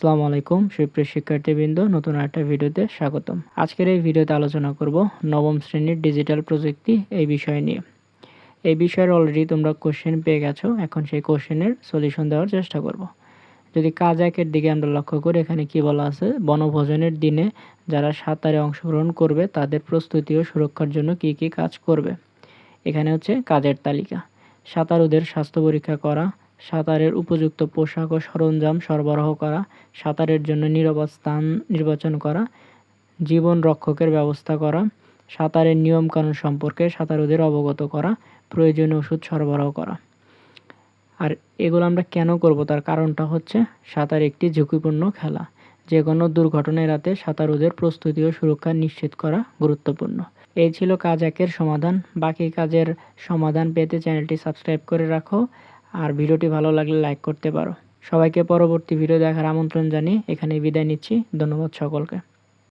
আসসালামু আলাইকুম, সুপ্রিয় শিক্ষার্থীবৃন্দ, নতুন একটা ভিডিওতে স্বাগতম। আজকের এই ভিডিওতে আলোচনা করব নবম শ্রেণির ডিজিটাল প্রযুক্তি এই বিষয় নিয়ে। এই বিষয়ের অলরেডি তোমরা কোশ্চেন পেয়ে গেছো, এখন সেই কোশ্চেনের সলিউশন দেওয়ার চেষ্টা করব। যদি কাজ একের দিকে আমরা লক্ষ্য করি, এখানে কি বলা আছে? বনভোজনের দিনে যারা সাঁতারে অংশগ্রহণ করবে, তাদের প্রস্তুতি ও সুরক্ষার জন্য কি কি কাজ করবে? এখানে হচ্ছে কাজের তালিকা। সাঁতারুদের স্বাস্থ্য পরীক্ষা করা সাঁতারের উপযুক্ত পোশাক ও সরঞ্জাম সরবরাহ করা, সাঁতারের জন্য নিরাপদ স্থান নির্বাচন করা, জীবন রক্ষকের ব্যবস্থা করা, সাঁতারের নিয়মকানুন সম্পর্কে সাঁতারুদের অবগত করা, প্রয়োজনীয় ওষুধ সরবরাহ করা। আর এগুলো আমরা কেন করব? তার কারণটা হচ্ছে সাঁতার একটি ঝুঁকিপূর্ণ খেলা। যে কোনো দুর্ঘটনা এড়াতে সাঁতারুদের প্রস্তুতি ও সুরক্ষা নিশ্চিত করা গুরুত্বপূর্ণ। এই ছিল কাজ একের সমাধান। বাকি কাজের সমাধান পেতে চ্যানেলটি সাবস্ক্রাইব করে রাখো। আর ভিডিওটি ভালো লাগলে লাইক করতে পারো। সবাইকে পরবর্তী ভিডিও দেখার আমন্ত্রণ জানিয়ে এখানে বিদায় নিচ্ছি। ধন্যবাদ সকলকে।